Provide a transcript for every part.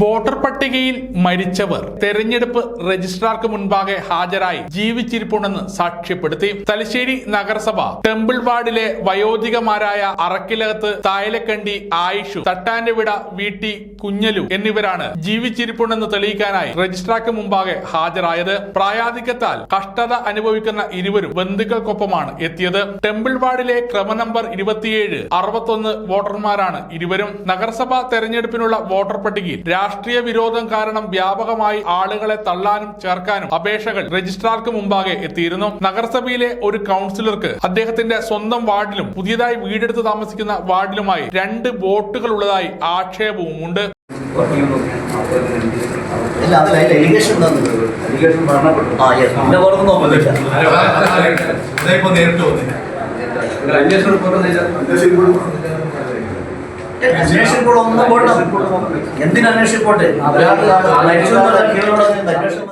Voter പട്ടികയിൽ മരിച്ചവർ തെരഞ്ഞെടുപ്പ് രജിസ്ട്രാർക്ക് മുൻപാകെ ഹാജരായി ജീവിച്ചിരിപ്പുണ്ടെന്ന് സാക്ഷ്യപ്പെടുത്തി. തലശ്ശേരി നഗരസഭ ടെമ്പിൾ വാർഡിലെ വയോധികമാരായ അറക്കിലകത്ത് തായലക്കണ്ടി ആയിഷു തട്ടാന്റെ വിട വീട്ടി കുഞ്ഞലു എന്നിവരാണ് ജീവിച്ചിരിപ്പുണ്ടെന്ന് തെളിയിക്കാനായി രജിസ്ട്രാർക്ക് മുമ്പാകെ ഹാജരായത്. പ്രായാധികത്താൽ കഷ്ടത അനുഭവിക്കുന്ന ഇരുവരും ബന്ധുക്കൾക്കൊപ്പമാണ് എത്തിയത്. ടെമ്പിൾ വാർഡിലെ ക്രമ നമ്പർ ഇരുപത്തിയേഴ് അറുപത്തൊന്ന് വോട്ടർമാരാണ് ഇരുവരും. നഗരസഭാ തെരഞ്ഞെടുപ്പിനുള്ള വോട്ടർ പട്ടികയിൽ രാഷ്ട്രീയ വിരോധം കാരണം വ്യാപകമായി ആളുകളെ തള്ളാനും ചേർക്കാനും അപേക്ഷകൾ രജിസ്ട്രാർക്ക് മുമ്പാകെ എത്തിയിരുന്നു. നഗരസഭയിലെ ഒരു കൗൺസിലർക്ക് അദ്ദേഹത്തിന്റെ സ്വന്തം വാർഡിലും പുതിയതായി വീടെടുത്ത് താമസിക്കുന്ന വാർഡിലുമായി രണ്ട് വോട്ടുകൾ ഉള്ളതായി ആക്ഷേപവും ഉണ്ട്. അന്വേഷണം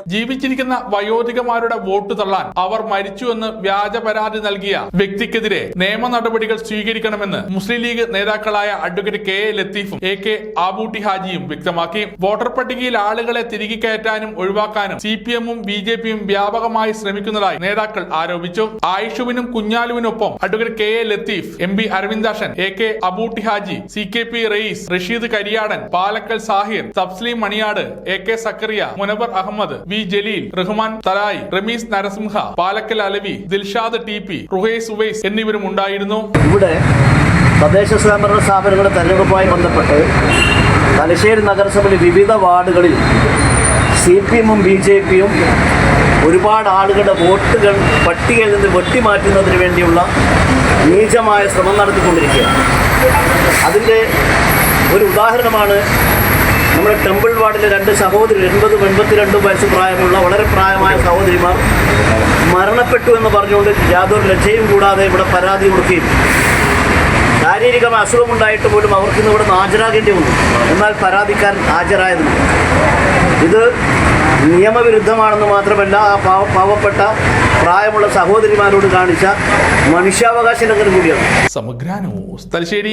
ജീവിച്ചിരിക്കുന്ന വയോധികമാരുടെ വോട്ട് തള്ളാൻ അവർ മരിച്ചു എന്ന് വ്യാജ പരാതി നൽകിയ വ്യക്തിക്കെതിരെ നിയമ നടപടികൾ സ്വീകരിക്കണമെന്ന് മുസ്ലിം ലീഗ് നേതാക്കളായ അഡ്വക്കേറ്റ് കെ എ ലത്തീഫും എ കെ ആബൂട്ടി ഹാജിയും വ്യക്തമാക്കി. വോട്ടർ പട്ടികയിൽ ആളുകളെ തിരികെ കയറ്റാനും ഒഴിവാക്കാനും സി പി എമ്മും ബി ജെ പിയും വ്യാപകമായി ശ്രമിക്കുന്നതായി നേതാക്കൾ ആരോപിച്ചു. ആയിഷുവിനും കുഞ്ഞാലുവിനൊപ്പം advocate K A Latheef M B Aravindakshan A K Abootty Haji C K P Rayees Rasheed Kariyadan Palakkal Sahir സബ്സ്ലീം Maniyad A K Zakariya Munavar Ahmed V Jaleel Rahman Thalayi Rameez Narasimha Palakkal Alavi Dilshad T P Ruhais Uvais എന്നിവരും ഉണ്ടായിരുന്നു. ഇവിടെ തദ്ദേശ സ്വയംഭരണ സ്ഥാപനങ്ങളുടെ തെരഞ്ഞെടുപ്പുമായി ബന്ധപ്പെട്ട് തലശ്ശേരി നഗരസഭയിലെ വിവിധ വാർഡുകളിൽ സി പി എമ്മും ബി ജെ പിയും ഒരുപാട് ആളുകളുടെ വോട്ടുകൾ പട്ടികയിൽ നിന്ന് വെട്ടിമാറ്റുന്നതിന് വേണ്ടിയുള്ള നീചമായ ശ്രമം നടത്തിക്കൊണ്ടിരിക്കുകയാണ്. അതിന്റെ ഒരു ഉദാഹരണമാണ് നമ്മുടെ ടെമ്പിൾ വാർഡിലെ രണ്ട് സഹോദരി എൺപതും എൺപത്തിരണ്ടും വയസ്സ് പ്രായമുള്ള വളരെ പ്രായമായ സഹോദരിമാർ മരണപ്പെട്ടു എന്ന് പറഞ്ഞുകൊണ്ട് യാതൊരു ലജ്ജയും കൂടാതെ ഇവിടെ പരാതി കൊടുക്കുകയും ശാരീരികമായ അസുഖമുണ്ടായിട്ട് പോലും അവർക്ക് ഇന്ന് ഇവിടെ നിന്ന് ഹാജരാകേണ്ടി വന്നു. എന്നാൽ പരാതിക്കാരൻ ഹാജരായതില്ല ഇത് നിയമവിരുദ്ധമാണെന്ന് മാത്രമല്ല ആ പാവ പാവപ്പെട്ട പ്രായമുള്ള സഹോദരിമാരോട് കാണിച്ച മനുഷ്യാവകാശ ലംഘനം കൂടിയാണ്. സമഗ്ര തലശ്ശേരി.